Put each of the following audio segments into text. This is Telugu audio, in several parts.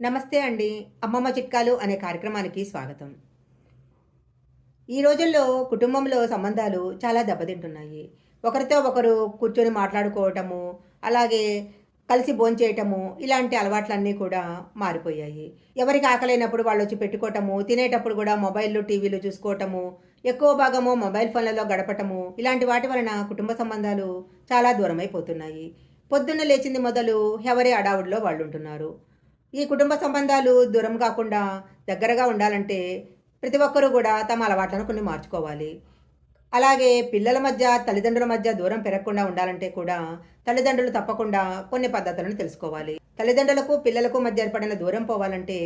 నమస్తే అండి. అమ్మమ్మ చిట్కాలు అనే కార్యక్రమానికి స్వాగతం. ఈ రోజుల్లో కుటుంబంలో సంబంధాలు చాలా దెబ్బతింటున్నాయి. ఒకరితో ఒకరు కూర్చొని మాట్లాడుకోవటము అలాగే కలిసి భోంచేయటము ఇలాంటి అలవాట్లన్నీ కూడా మారిపోయాయి. ఎవరికి ఆకలైనప్పుడు వాళ్ళు వచ్చి పెట్టుకోవటము తినేటప్పుడు కూడా మొబైల్లు టీవీలు చూసుకోవటము ఎక్కువ భాగము మొబైల్ ఫోన్లలో గడపటము ఇలాంటి వాటి వలన కుటుంబ సంబంధాలు చాలా దూరమైపోతున్నాయి. పొద్దున్న లేచింది మొదలు ఎవరి అడావుడిలో వాళ్ళు ఉంటున్నారు ఈ కుటుంబ సంబంధాలు దూరం కాకుండా దగ్గరగా ఉండాలంటే ప్రతి ఒక్కరూ కూడా తమ అలవాట్లను కొన్ని మార్చుకోవాలి. అలాగే పిల్లల మధ్య తల్లిదండ్రుల మధ్య దూరం పెరగకుండా ఉండాలంటే కూడా తల్లిదండ్రులు తప్పకుండా కొన్ని పద్ధతులను తెలుసుకోవాలి. తల్లిదండ్రులకు పిల్లలకు మధ్య ఏర్పడిన దూరం పోవాలంటే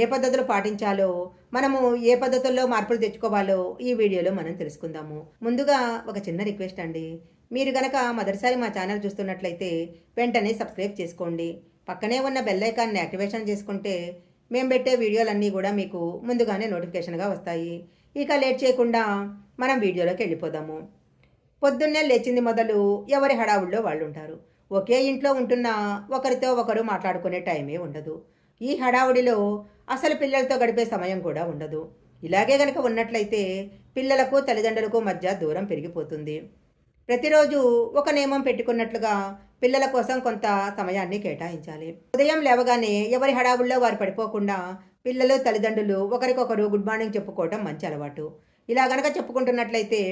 ఏ పద్ధతులు పాటించాలో మనము ఏ పద్ధతుల్లో మార్పులు తెచ్చుకోవాలో ఈ వీడియోలో మనం తెలుసుకుందాము. ముందుగా ఒక చిన్న రిక్వెస్ట్ అండి. మీరు గనక మొదటిసారి మా ఛానల్ చూస్తున్నట్లయితే వెంటనే సబ్స్క్రైబ్ చేసుకోండి. పక్కనే ఉన్న బెల్ ఐకాన్ని యాక్టివేషన్ చేసుకుంటే మేము పెట్టే వీడియోలన్నీ కూడా మీకు ముందుగానే నోటిఫికేషన్గా వస్తాయి. ఇక లేట్ చేయకుండా మనం వీడియోలోకి వెళ్ళిపోదాము. పొద్దున్నే లేచింది మొదలు ఎవరి హడావుల్లో వాళ్ళు ఉంటారు ఒకే ఇంట్లో ఉంటున్న ఒకరితో ఒకరు మాట్లాడుకునే టైమే ఉండదు. ఈ హడావుడిలో అసలు పిల్లలతో గడిపే సమయం కూడా ఉండదు. ఇలాగే గనక ఉన్నట్లయితే పిల్లలకు తల్లిదండ్రులకు మధ్య దూరం పెరిగిపోతుంది. ప్రతిరోజు ఒక నియమం పెట్టుకున్నట్లుగా పిల్లల కోసం కొంత సమయాన్ని కేటాయించాలి. ఉదయం లేవగానే ఎవరి హడావుల్లో వారు పడిపోకుండా పిల్లలు తల్లిదండ్రులు ఒకరికొకరు గుడ్ మార్నింగ్ చెప్పుకోవటం మంచి అలవాటు. ఇలా గనక చెప్పుకుంటున్నట్లయితే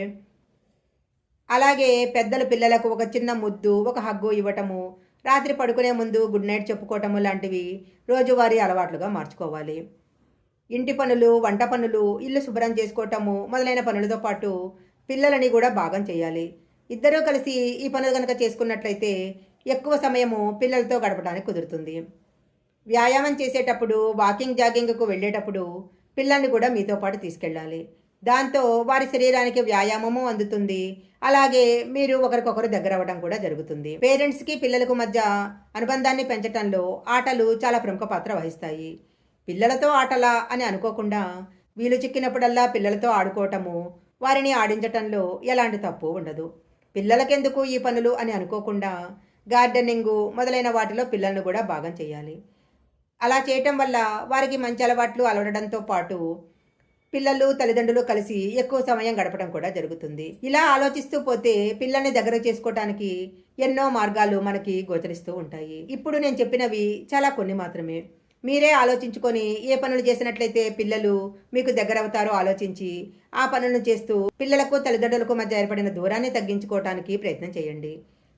అలాగే పెద్దలు పిల్లలకు ఒక చిన్న ముద్దు ఒక హగ్గు ఇవ్వటము రాత్రి పడుకునే ముందు గుడ్ నైట్ చెప్పుకోవటము లాంటివి రోజువారీ అలవాట్లుగా మార్చుకోవాలి. ఇంటి పనులు వంట పనులు ఇల్లు శుభ్రం చేసుకోవటము మొదలైన పనులతో పాటు పిల్లలని కూడా భాగం చేయాలి. ఇద్దరూ కలిసి ఈ పనులు కనుక చేసుకున్నట్లయితే ఎక్కువ సమయము పిల్లలతో గడపడానికి కుదురుతుంది. వ్యాయామం చేసేటప్పుడు వాకింగ్ జాగింగ్కు వెళ్ళేటప్పుడు పిల్లల్ని కూడా మీతో పాటు తీసుకెళ్ళాలి. దాంతో వారి శరీరానికి వ్యాయామము అందుతుంది. అలాగే మీరు ఒకరికొకరు దగ్గర అవ్వడం కూడా జరుగుతుంది. పేరెంట్స్కి పిల్లలకు మధ్య అనుబంధాన్ని పెంచటంలో ఆటలు చాలా ప్రముఖ పాత్ర వహిస్తాయి. పిల్లలతో ఆటలా అని అనుకోకుండా వీలు చిక్కినప్పుడల్లా పిల్లలతో ఆడుకోవటము వారిని ఆడించటంలో ఎలాంటి తప్పు ఉండదు. పిల్లలకెందుకు ఈ పనులు అని అనుకోకుండా గార్డెనింగు మొదలైన వాటిలో పిల్లలను కూడా భాగం చేయాలి. అలా చేయటం వల్ల వారికి మంచి అలవాట్లు అలవడంతో పాటు పిల్లలు తల్లిదండ్రులు కలిసి ఎక్కువ సమయం గడపడం కూడా జరుగుతుంది. ఇలా ఆలోచిస్తూ పోతే పిల్లల్ని దగ్గర చేసుకోవటానికి ఎన్నో మార్గాలు మనకి గోచరిస్తూ ఉంటాయి. ఇప్పుడు నేను చెప్పినవి చాలా కొన్ని మాత్రమే. మీరే ఆలోచించుకొని ఏ పనులు చేసినట్లయితే పిల్లలు మీకు దగ్గర అవుతారో ఆలోచించి ఆ పనులను చేస్తూ పిల్లలకు తల్లిదండ్రులకు మధ్య ఏర్పడిన దూరాన్ని తగ్గించుకోవటానికి ప్రయత్నం చేయండి.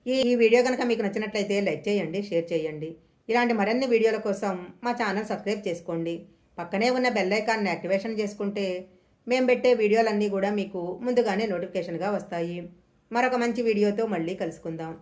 ఈ ఈ వీడియో కనుక మీకు నచ్చినట్లయితే లైక్ చేయండి షేర్ చేయండి. ఇలాంటి మరిన్ని వీడియోల కోసం మా ఛానల్ సబ్స్క్రైబ్ చేసుకోండి. పక్కనే ఉన్న బెల్ ఐకాన్ని యాక్టివేషన్ చేసుకుంటే మేము పెట్టే వీడియోలన్నీ కూడా మీకు ముందుగానే నోటిఫికేషన్గా వస్తాయి. మరొక మంచి వీడియోతో మళ్ళీ కలుసుకుందాం.